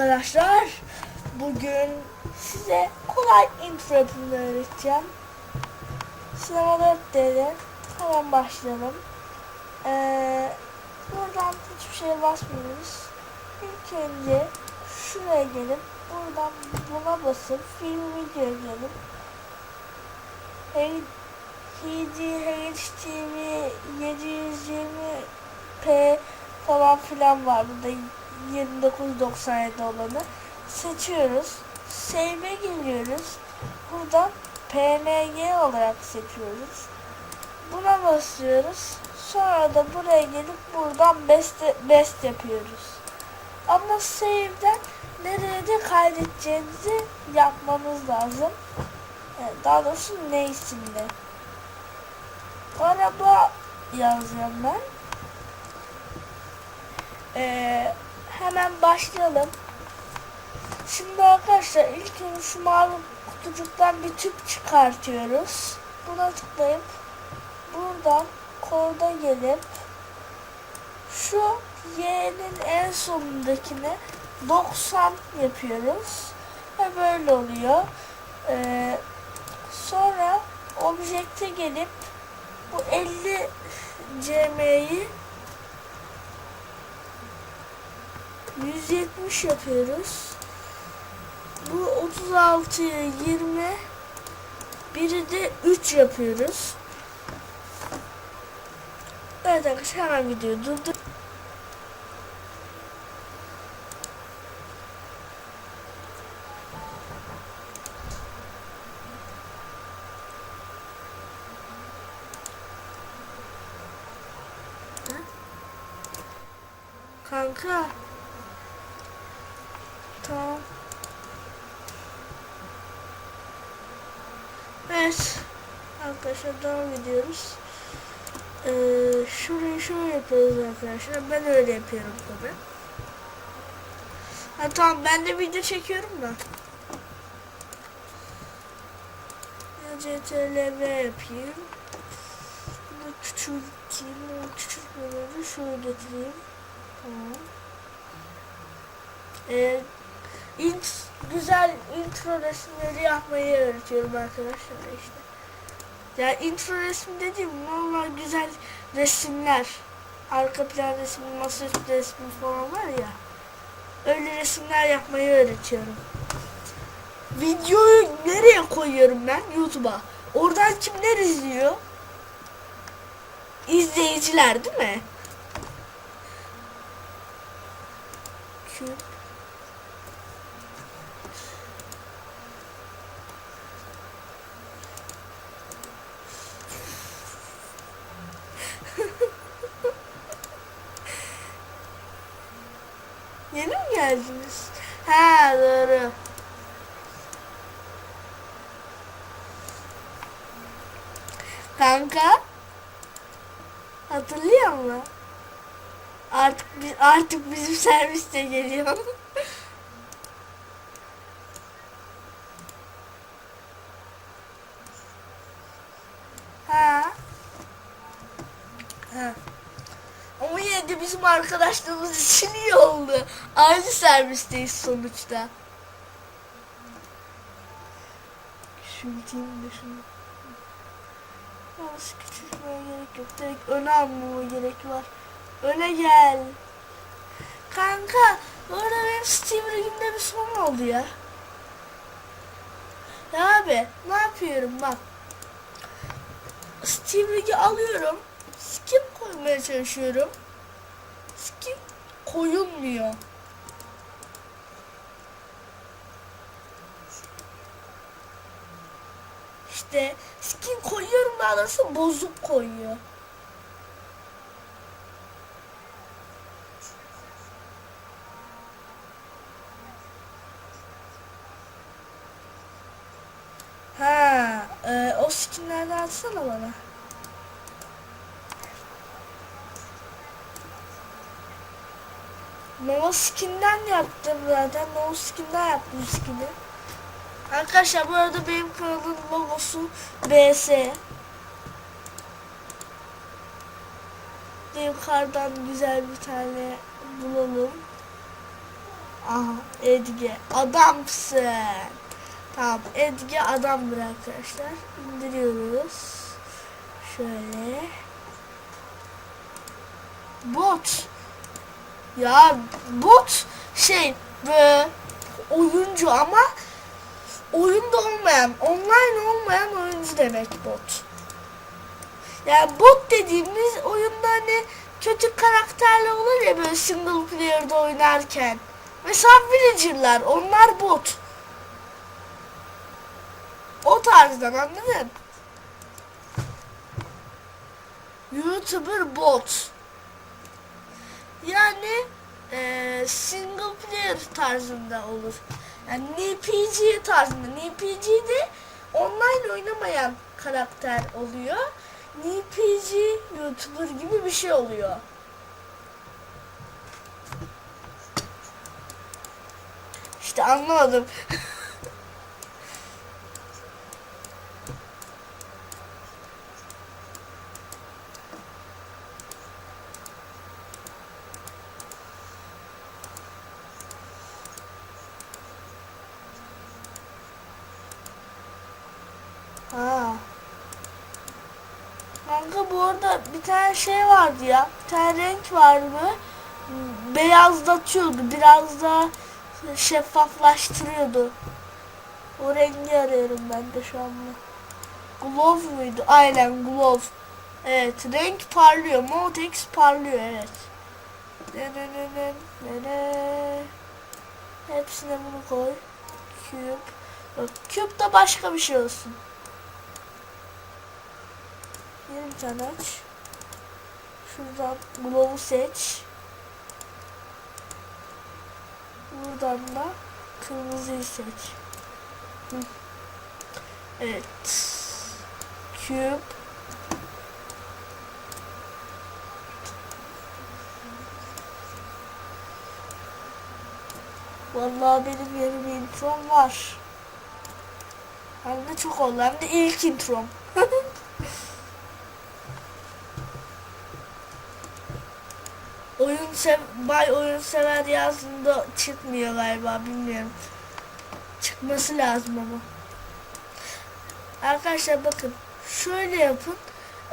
arkadaşlar. Bugün size kolay intro yapımını öğreteceğim. Sinema 4D'de hemen başlayalım. Ee, buradan hiçbir şeye basmıyoruz. İlk önce şuraya gelip buradan buna basıp film video gelip HD, HDTV 720p falan filan var. Burada 29.97 olanı. Seçiyoruz. Save'e geliyoruz. Buradan PNG olarak seçiyoruz. Buna basıyoruz. Sonra da buraya gelip buradan best, best yapıyoruz. Ama save'den nereye de kaydedeceğinizi yapmanız lazım. Evet, Daha doğrusu neysinde. Araba yazacağım ben. Ee, hemen başlayalım. Şimdi arkadaşlar ilk önce şu mavi kutucuktan bir tüp çıkartıyoruz. Buna tıklayıp buradan koda gelip şu Y'nin en sonundakine 90 yapıyoruz. Ve böyle oluyor. Ee, sonra objekte gelip bu 50 CM'yi 170 yapıyoruz. Bu 36'ya 20 biri de 3 yapıyoruz. Evet arkadaşlar hemen videoyu durdur. Kanka. Tamam. Evet. Arkadaşlar devam ediyoruz. Ee, şurayı şöyle yapıyoruz arkadaşlar. Ben öyle yapıyorum tabi. Ha tamam ben de video çekiyorum da. Ya CTRL-V yapayım. Bunu küçülteyim. Küçültmeleri şöyle getireyim. Tamam. Ee, int, güzel intro resimleri yapmayı öğretiyorum arkadaşlar işte. Yani intro resim dediğim normal güzel resimler. Arka plan resmi, masaüstü resmi falan var ya. Öyle resimler yapmayı öğretiyorum. Videoyu nereye koyuyorum ben? YouTube'a. Oradan kimler izliyor? İzleyiciler değil mi? Küp. Yeni mi geldiniz? Ha doğru. Kanka. Hatırlıyor musun? Artık artık bizim serviste geliyor. ha. Ha. Bizim arkadaşlığımız için iyi oldu. Aynı servisteyiz sonuçta. Küçülteyim de şunu. Yalnız küçültmeye gerek yok. Direkt öne almama gerek var. Öne gel. Kanka, bu arada benim Steam Rig'imde bir sorun oldu ya. Ya abi, ne yapıyorum bak. Steam Rig'i alıyorum. Skin koymaya çalışıyorum. Skin koyulmuyor. İşte skin koyuyorum daha doğrusu bozuk koyuyor. Ha, e, o skinlerden atsana bana. Nova skin'den yaptım zaten. Nova skin'den yaptım skin'i. Arkadaşlar bu arada benim kanalın logosu BS. Yukarıdan güzel bir tane bulalım. Aha Edge adamsın. Tamam Edge adamdır arkadaşlar. İndiriyoruz. Şöyle. Bot. Ya bot şey böyle oyuncu ama oyunda olmayan, online olmayan oyuncu demek bot. Yani bot dediğimiz oyunda hani kötü karakterli olur ya böyle single player'da oynarken. Mesela villager'lar onlar bot. O tarzdan anladın? YouTuber bot. Yani eee, single player tarzında olur. Yani NPC tarzında. NPC de online oynamayan karakter oluyor. NPC YouTuber gibi bir şey oluyor. İşte anlamadım. Ha. Kanka bu arada bir tane şey vardı ya. Bir tane renk vardı. Beyazlatıyordu. Biraz da şeffaflaştırıyordu. O rengi arıyorum ben de şu anda. Glove muydu? Aynen glove. Evet renk parlıyor. Motex parlıyor evet. Ne ne ne ne ne ne. Hepsine bunu koy. Cube. Yok, cube da başka bir şey olsun. Bir tane aç. Şuradan Glow'u seç. Buradan da kırmızıyı seç. Evet. Cube. Vallahi benim bir introm var. Hem de çok oldu. Hem de ilk introm. oyun sev bay oyun sever yazdığında çıkmıyor galiba bilmiyorum. Çıkması lazım ama. Arkadaşlar bakın şöyle yapın.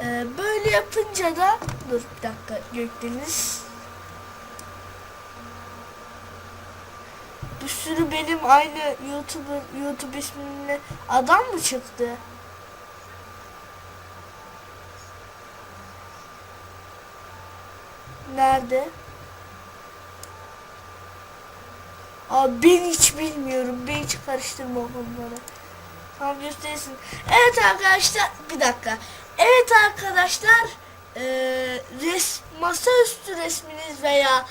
Ee, böyle yapınca da dur bir dakika Gökdeniz. Bir sürü benim aynı YouTuber YouTube ismimle adam mı çıktı? Nerede? Abi ben hiç bilmiyorum. Ben hiç karıştırma onları. Tamam göstersin. Evet arkadaşlar bir dakika. Evet arkadaşlar eee res, masaüstü resminiz veya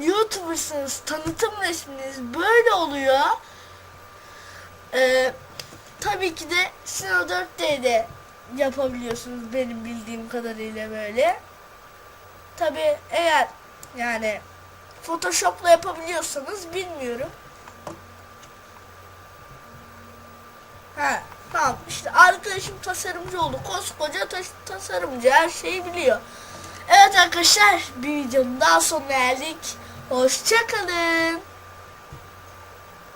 YouTuber'sınız tanıtım resminiz böyle oluyor. Eee tabii ki de Sino 4D'de yapabiliyorsunuz benim bildiğim kadarıyla böyle. Tabi eğer yani Photoshop'la yapabiliyorsanız bilmiyorum. Ha tamam işte arkadaşım tasarımcı oldu. Koskoca tas- tasarımcı her şeyi biliyor. Evet arkadaşlar bir videonun daha sonuna geldik. Hoşçakalın.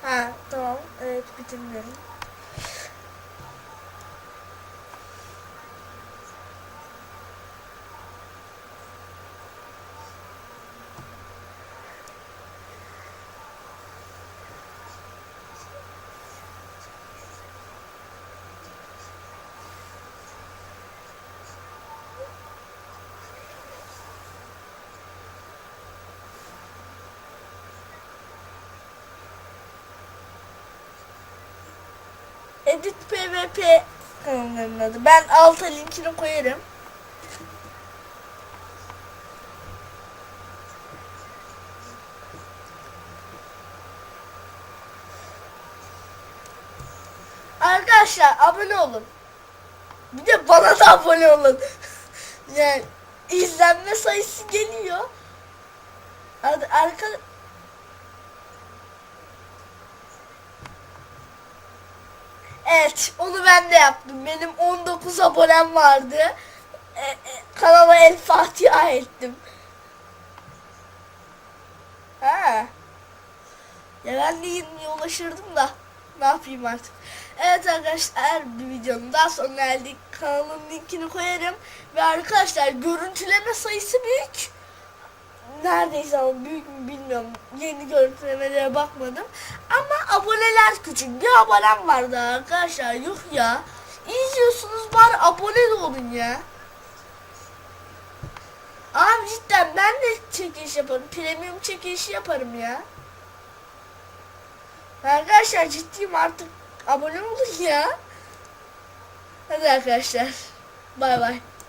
Ha tamam evet bitirdim. Edit PvP kanalının adı. Ben alta linkini koyarım. Arkadaşlar abone olun. Bir de bana da abone olun. yani izlenme sayısı geliyor. Ar- Arka Evet, onu ben de yaptım. Benim 19 abonem vardı. E, e, kanala El Fatiha ettim. Ha. Ya ben de 20'ye ulaşırdım da ne yapayım artık. Evet arkadaşlar bir videonun daha sonuna geldik. Kanalın linkini koyarım. Ve arkadaşlar görüntüleme sayısı büyük. Neredeyse ama büyük mü bilmiyorum. Yeni görüntülemelere bakmadım. Ama aboneler küçük. Bir abonem vardı arkadaşlar. Yok ya. İzliyorsunuz bari abone olun ya. Abi cidden ben de çekiliş yaparım. Premium çekilişi yaparım ya. Arkadaşlar ciddiyim artık abone olun ya. Hadi arkadaşlar. Bay bay.